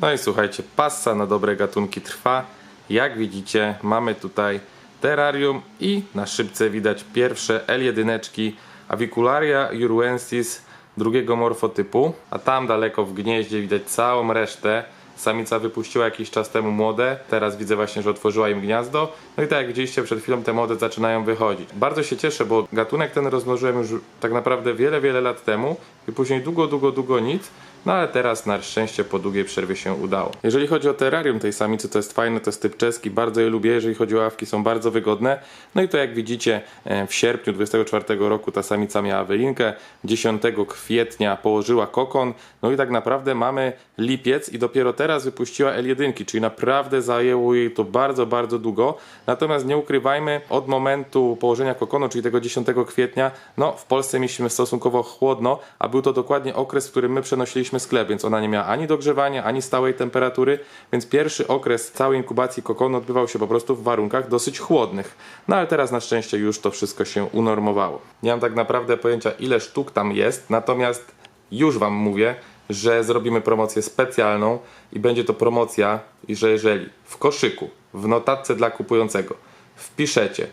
No i słuchajcie, passa na dobre gatunki trwa. Jak widzicie, mamy tutaj terrarium i na szybce widać pierwsze L1 Avicularia uruensis drugiego morfotypu, a tam daleko w gnieździe widać całą resztę. Samica wypuściła jakiś czas temu młode, teraz widzę właśnie, że otworzyła im gniazdo. No i tak jak widzieliście przed chwilą, te młode zaczynają wychodzić. Bardzo się cieszę, bo gatunek ten rozmnożyłem już tak naprawdę wiele, wiele lat temu i później długo, długo, długo nic. No ale teraz na szczęście po długiej przerwie się udało. Jeżeli chodzi o terrarium tej samicy, to jest fajne, to jest typ czeski, bardzo je lubię, jeżeli chodzi o ławki, są bardzo wygodne. No i to jak widzicie e, w sierpniu 24 roku ta samica miała wylinkę, 10 kwietnia położyła kokon, no i tak naprawdę mamy lipiec i dopiero teraz wypuściła L1, czyli naprawdę zajęło jej to bardzo, bardzo długo. Natomiast nie ukrywajmy, od momentu położenia kokonu, czyli tego 10 kwietnia, no w Polsce mieliśmy stosunkowo chłodno, a był to dokładnie okres, w którym my przenosiliśmy sklep, więc ona nie miała ani dogrzewania, ani stałej temperatury, więc pierwszy okres całej inkubacji kokonu odbywał się po prostu w warunkach dosyć chłodnych. No ale teraz na szczęście już to wszystko się unormowało. Nie mam tak naprawdę pojęcia ile sztuk tam jest, natomiast już Wam mówię, że zrobimy promocję specjalną i będzie to promocja, że jeżeli w koszyku, w notatce dla kupującego wpiszecie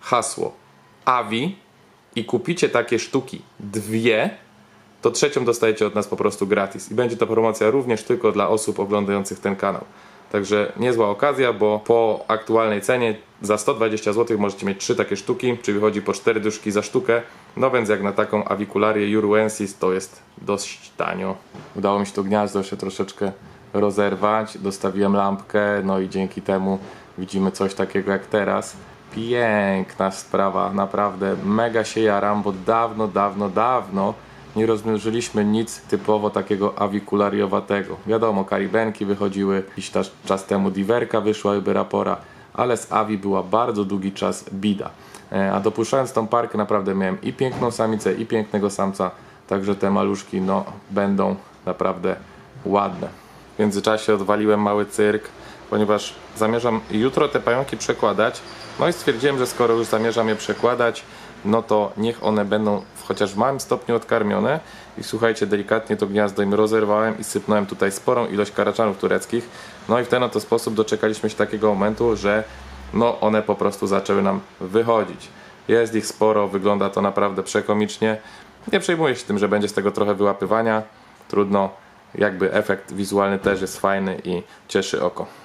hasło AVI i kupicie takie sztuki dwie, to trzecią dostajecie od nas po prostu gratis. I będzie to promocja również tylko dla osób oglądających ten kanał. Także niezła okazja, bo po aktualnej cenie za 120 zł możecie mieć trzy takie sztuki, czyli wychodzi po 4 dyszki za sztukę. No więc jak na taką awikularię Uruensis to jest dość tanio. Udało mi się to gniazdo jeszcze troszeczkę rozerwać, dostawiłem lampkę, no i dzięki temu widzimy coś takiego jak teraz. Piękna sprawa, naprawdę mega się jaram, bo dawno, dawno, dawno nie rozmnożyliśmy nic typowo takiego awikulariowatego. Wiadomo, karibenki wychodziły, jakiś czas, temu diverka wyszła, rapora, ale z awi była bardzo długi czas bida. E, A dopuszczając tą parkę naprawdę miałem i piękną samicę, i pięknego samca, także te maluszki no, będą naprawdę ładne. W międzyczasie odwaliłem mały cyrk, ponieważ zamierzam jutro te pająki przekładać. No i stwierdziłem, że skoro już zamierzam je przekładać, no to niech one będą chociaż w małym stopniu odkarmione. I słuchajcie, delikatnie to gniazdo im rozerwałem i sypnąłem tutaj sporą ilość karaczanów tureckich. No i w ten oto sposób doczekaliśmy się takiego momentu, że no one po prostu zaczęły nam wychodzić. Jest ich sporo, wygląda to naprawdę przekomicznie. Nie przejmuję się tym, że będzie z tego trochę wyłapywania. Trudno, jakby efekt wizualny też jest fajny i cieszy oko.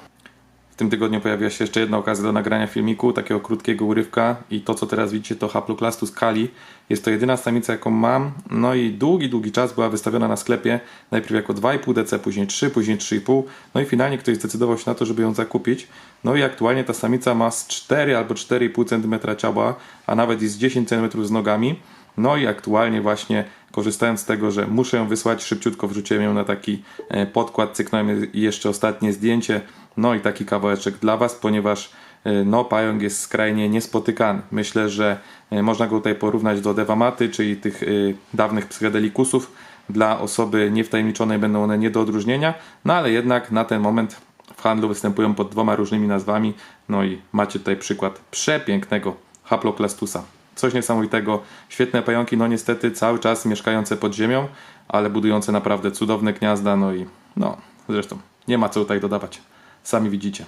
Tym tygodniu pojawiła się jeszcze jedna okazja do nagrania filmiku, takiego krótkiego urywka i to co teraz widzicie to Haploclastus cali. Jest to jedyna samica jaką mam, no i długi, długi czas była wystawiona na sklepie, najpierw jako 2,5 DC, później 3, później 3,5, no i finalnie ktoś zdecydował się na to, żeby ją zakupić. No i aktualnie ta samica ma z 4 albo 4,5 cm ciała, a nawet i z 10 cm z nogami. No i aktualnie właśnie korzystając z tego, że muszę ją wysłać, szybciutko wrzuciłem ją na taki e, podkład, cyknąłem jeszcze ostatnie zdjęcie, no i taki kawałeczek dla Was, ponieważ e, no, pająk jest skrajnie niespotykany. Myślę, że e, można go tutaj porównać do dewamaty, czyli tych y, dawnych psychedelikusów. Dla osoby niewtajemniczonej będą one nie do odróżnienia, no ale jednak na ten moment w handlu występują pod dwoma różnymi nazwami. No i macie tutaj przykład przepięknego Haploclastusa. Coś niesamowitego. Świetne pająki, no niestety cały czas mieszkające pod ziemią, ale budujące naprawdę cudowne gniazda. No i no, zresztą nie ma co tutaj dodawać. Sami widzicie.